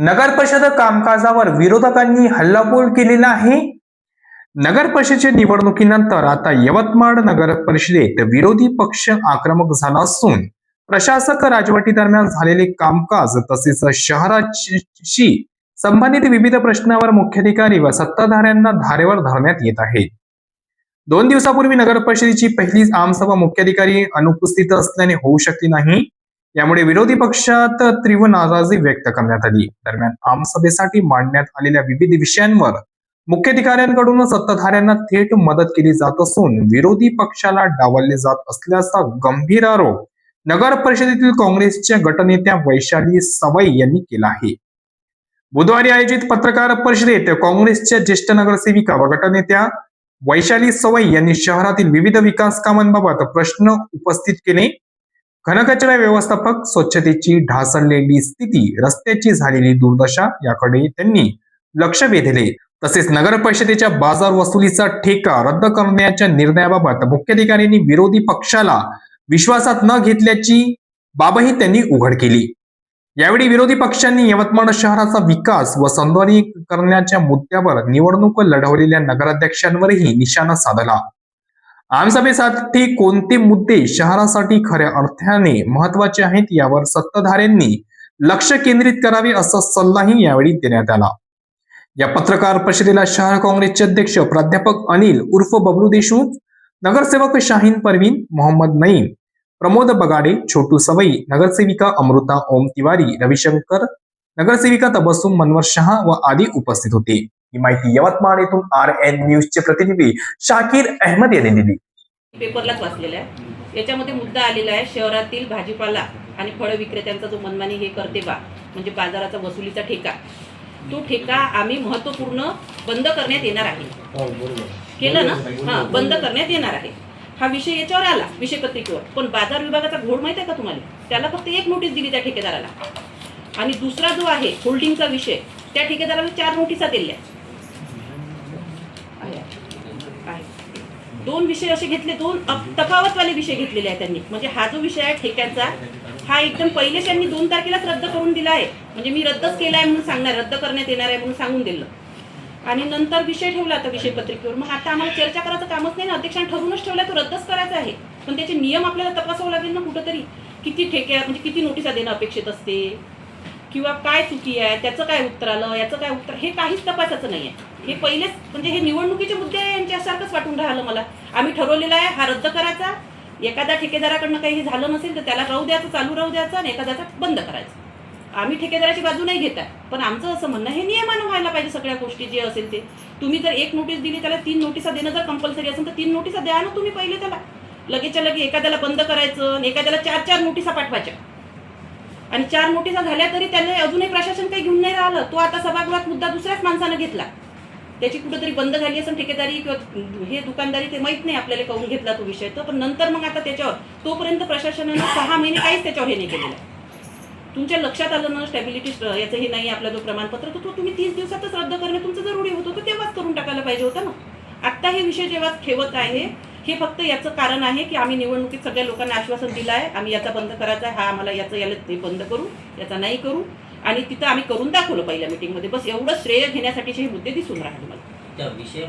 नगर परिषद कामकाजावर विरोधकांनी हल्लाबोल केलेला आहे नगर परिषदेच्या निवडणुकीनंतर आता यवतमाळ नगर परिषदेत विरोधी पक्ष आक्रमक झाला असून प्रशासक राजवटी दरम्यान झालेले कामकाज तसेच शहराशी संबंधित विविध प्रश्नावर मुख्याधिकारी व सत्ताधाऱ्यांना धारेवर धरण्यात येत आहे. दोन दिवसापूर्वी नगर परिषदेची पहिली आमसभा मुख्याधिकारी अनुपस्थित असल्याने होऊ शकली नाही. यामुळे विरोधी पक्षात तीव्र नाराजी व्यक्त करण्यात आली. दरम्यान आमसभेसाठी मांडण्यात आलेल्या विविध विषयांवर मुख्याधिकाऱ्यांकडून सत्ताधाऱ्यांना थेट मदत केली जात असून विरोधी पक्षाला डावलले जात असल्याचा गंभीर आरोप नगर परिषदेतील काँग्रेसच्या गटनेत्या वैशाली सवाई यांनी केला आहे. बुधवारी आयोजित पत्रकार परिषदेत काँग्रेसच्या ज्येष्ठ नगरसेविका व गटनेत्या वैशाली सवाई यांनी शहरातील विविध विकास कामांबाबत प्रश्न उपस्थित केले. घनकचरा व्यवस्थापक स्वच्छतेची ढासळलेली स्थिती रस्त्याची झालेली दुर्दशा याकडे त्यांनी लक्ष वेधले. तसेच नगर परिषदेच्या बाजार वसुलीचा ठेका रद्द करण्याच्या निर्णयाबाबत मुख्याधिकाऱ्यांनी विरोधी पक्षाला विश्वासात न घेतल्याची बाबही त्यांनी उघड केली. यावेळी विरोधी पक्षांनी यवतमाळ शहराचा विकास व सौंदर्यीकरणाच्या मुद्द्यावर निवडणूक लढवलेल्या नगराध्यक्षांवरही निशाणा साधला. आमसभेसाठी कोणते मुद्दे शहरासाठी खऱ्या अर्थाने महत्त्वाचे आहेत यावर सत्ताधाऱ्यांनी लक्ष केंद्रित करावे असा सल्लाही यावेळी देण्यात आला. या पत्रकार परिषदेला शहर काँग्रेसचे अध्यक्ष प्राध्यापक अनिल उर्फ बबलू देशमुख नगरसेवक शाहीन परवीन मोहम्मद नईम प्रमोद बगाडे छोटू सवई नगरसेविका अमृता ओम तिवारी रविशंकर नगरसेविका तबस्सुम मनवर शहा व आदी उपस्थित होते. ही माहिती यवतमाळ येथून आर एन न्यूजचे प्रतिनिधी शाकीर अहमद यांनी दिली. पेपरलाच वाचलेला आहे. याच्यामध्ये मुद्दा आलेला आहे शहरातील भाजीपाला आणि फळ विक्रेत्यांचा जो मनमानी हे करते बा म्हणजे बाजाराचा वसुलीचा ठेका तो ठेका आम्ही महत्त्वपूर्ण बंद करण्यात येणार आहे. केलं ना? हा बंद करण्यात येणार आहे. हा विषय याच्यावर आला विषय पत्रिकेवर. पण बाजार विभागाचा घोड माहिती आहे का तुम्हाला? त्याला फक्त एक नोटीस दिली त्या ठेकेदाराला. आणि दुसरा जो आहे होल्डिंगचा विषय त्या ठेकेदाराला चार नोटिसा दिल्या आहे. आहे. दोन विषय असे घेतले दोन तफावतवाले विषय घेतलेले आहेत त्यांनी. म्हणजे हा जो विषय आहे ठेक्यांचा हा एकदम पहिलेच त्यांनी दोन तारखेलाच रद्द करून दिला आहे. म्हणजे मी रद्दच केला आहे म्हणून सांगणार रद्द करण्यात येणार आहे म्हणून सांगून दिलं. आणि नंतर विषय ठेवला आता विषय पत्रिकेवर. मग आता आम्हाला चर्चा करायचं कामच नाही ना. अध्यक्षांनी ठरवूनच ठेवला तो रद्दच करायचा आहे. पण त्याचे नियम आपल्याला तपासावं लागेल ना कुठंतरी. किती ठेक्या म्हणजे किती नोटिसा देणं अपेक्षित असते? किंवा काय चुकी आहे त्याचं काय उत्तर आलं याचं काय उत्तर हे काहीच तपासायचं नाही आहे हे पहिलेच म्हणजे हे निवडणुकीचे मुद्दे यांच्यासारखंच वाटून राहिलं मला. आम्ही ठरवलेलं आहे हा रद्द करायचा. एखाद्या ठेकेदाराकडनं काही हे झालं नसेल तर त्याला राहू द्यायचं चालू राहू द्यायचं आणि एखाद्याचा बंद करायचं. आम्ही ठेकेदाराची बाजू नाही घेत आहे. पण आमचं असं म्हणणं हे नियमानं व्हायला पाहिजे सगळ्या गोष्टी जे असेल ते. तुम्ही जर एक नोटीस दिली त्याला तीन नोटिसा देणं जर कंपल्सरी असेल तर तीन नोटिसा द्या ना तुम्ही पहिले त्याला. लगेचच्या लगे एखाद्याला बंद करायचं एखाद्याला चार चार नोटिसा पाठवायच्या. आणि चार नोटिसा झाल्या तरी त्याने अजूनही प्रशासन काही घेऊन नाही राहिलं. तो आता सभागृहात मुद्दा दुसऱ्याच माणसानं घेतला. त्याची कुठंतरी बंद झाली असेल ठेकेदारी किंवा हे दुकानदारी ते माहीत नाही आपल्याला काऊन घेतला तो विषय तर पण नंतर मग आता त्याच्यावर तोपर्यंत प्रशासनानं सहा महिने काहीच त्याच्यावर हे नाही केलेलं. तुमच्या लक्षात आलं ना स्टॅबिलिटी याचं हे नाही आपला जो प्रमाणपत्र तर तो तुम्ही तीस दिवसातच रद्द करणं तुमचं जरुरी होतं तर तेव्हाच करून टाकायला पाहिजे होतं ना. आत्ता हे विषय जेव्हा ठेवत आहे हे फक्त याचं कारण आहे की आम्ही निवडणुकीत सगळ्या लोकांना आश्वासन दिलं आहे. आम्ही याचा बंद करायचा आहे. हा आम्हाला याचं याला ते बंद करू याचा नाही करू. आणि तिथं आम्ही करून दाखवलं पहिल्या मिटिंगमध्ये बस एवढं श्रेय घेण्यासाठीचे हे मुद्दे दिसून राहिले मला. त्या विषय